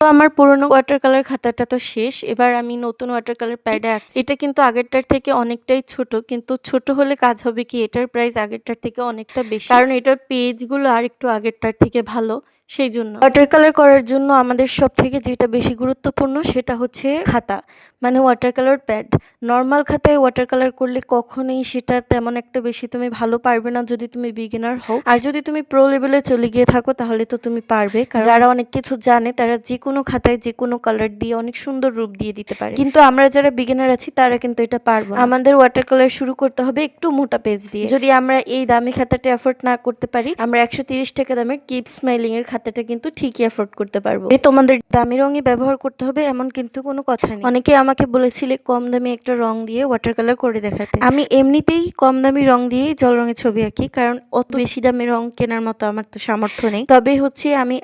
তো আমার পুরোনো ওয়াটার কালার খাতাটা তো শেষ। এবার আমি নতুন ওয়াটার কালার প্যাডে আঁকছি এটা কিন্তু আগেরটার থেকে অনেকটাই ছোট, কিন্তু ছোট হলে কাজ হবে কি? এটার প্রাইস আগেরটার থেকে অনেকটা বেশি। কারণ এটার পেজগুলো আর একটু আগেরটার থেকে ভালো, সেই জন্য। ওয়াটার কালার করার জন্য আমাদের সব থেকে যেটা বেশি গুরুত্বপূর্ণ সেটা হচ্ছে খাতা মানে ওয়াটার কালার প্যাড নর্মাল খাতায় ওয়াটার কালার করলে কখনোই সেটা তেমন একটা বেশি তুমি ভালো পারবে না যদি তুমি বিগিনার হও। আর যদি তুমি প্রো লেভেলে চলে গিয়ে থাকো তাহলে তো তুমি পারবে যারা অনেক কিছু জানে তারা যে কোনো খাতায় যে কোনো কালার দিয়ে অনেক সুন্দর রূপ দিয়ে দিতে পারে। কিন্তু আমরা যারা বিগিনার আছি তারা কিন্তু এটা পারব আমাদের ওয়াটার কালার শুরু করতে হবে একটু মোটা পেজ দিয়ে। যদি আমরা এই দামি খাতাটা এফোর্ড না করতে পারি আমরা একশো তিরিশ টাকা দামের কিপ স্মাইলিং এর খাতাটা কিন্তু ঠিকই এফোর্ড করতে পারব। তোমাদের দামি রঙই ব্যবহার করতে হবে এমন কিন্তু কোনো কথা নেই। অনেকে আমাকে বলেছিলে কম দামি একটা রং দিয়ে ওয়াটার কালার করে দেখাতে। আমি এমনিতেই কম দামি রং দিয়েই জল রঙের ছবি আঁকি কারণ অত বেশি দামি রং কেনার মতো আমার তো সামর্থ্য নেই। তবে হচ্ছে আমি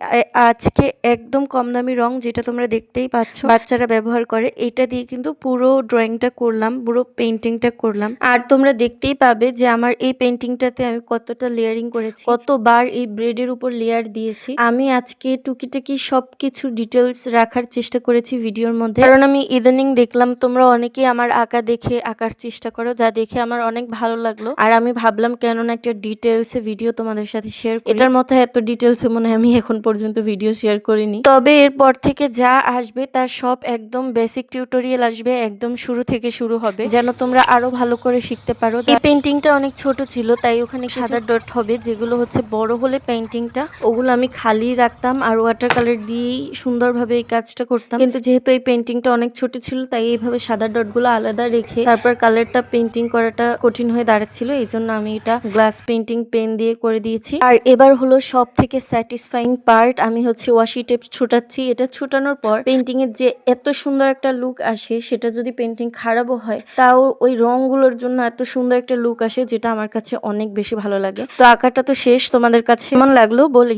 আজকে একদম কম দামি রং যেটা তোমরা দেখতেই পাচ্ছ। বাচ্চারা ব্যবহার করে এটা দিয়ে কিন্তু পুরো ড্রয়িংটা করলাম, পুরো পেন্টিংটা করলাম। আর তোমরা দেখতেই পাবে যে আমার এই পেন্টিংটাতে আমি কতটা লেয়ারিং করেছি। কতবার এই ব্রেডের উপর লেয়ার দিয়েছি। আমি আজকে টুকিটাকি সবকিছু ডিটেলস রাখার চেষ্টা করেছি ভিডিওর মধ্যে। কারণ আমি ইদানিং দেখলাম তোমরা অনেকেই আমার আঁকা দেখে, আঁকার চেষ্টা করো, যা দেখে আমার অনেক ভালো লাগল। আর আমি ভাবলাম কেননা একটা ডিটেলসে ভিডিও তোমাদের সাথে শেয়ার এটার মতো এত ডিটেলসে মনে হয় আমি এখন পর্যন্ত ভিডিও শেয়ার করিনি। তবে এরপর থেকে যা আসবে তার সব একদম বেসিক টিউটোরিয়াল আসবে একদম শুরু থেকে শুরু হবে। যেন তোমরা আরও ভালো করে শিখতে পারো। এই পেন্টিংটা অনেক ছোট ছিল তাই ওখানে সাদা ডট হবে যেগুলো হচ্ছে বড় হলে পেন্টিংটা ওগুলো আমি খালি রাখতাম আর ওয়াটার কালার দিয়েই সুন্দরভাবে এই কাজটা করতাম। কিন্তু যেহেতু এই পেন্টিংটা অনেক ছোট ছিল তাই এইভাবে সাদা ডটগুলো আলাদা রেখে তারপর কালারটা পেন্টিং করাটা কঠিন হয়ে দাঁড়াচ্ছিল। এই জন্য আমি এটা গ্লাস পেন্টিং পেন দিয়ে করে দিয়েছি। আর এবার হলো সব থেকে স্যাটিসফাইং পার্ট আমি হচ্ছে ওয়াশি টেপ ছোটাচ্ছি এটা ছুটানোর পর পেন্টিং এর যে এত সুন্দর একটা লুক আসে, সেটা যদি পেন্টিং খারাপও হয়, তাও ওই রংগুলোর জন্য এত সুন্দর একটা লুক আসে, যেটা আমার কাছে অনেক বেশি ভালো লাগে। তো আঁকাটা তো শেষ, তোমাদের কাছে কেমন লাগল বলে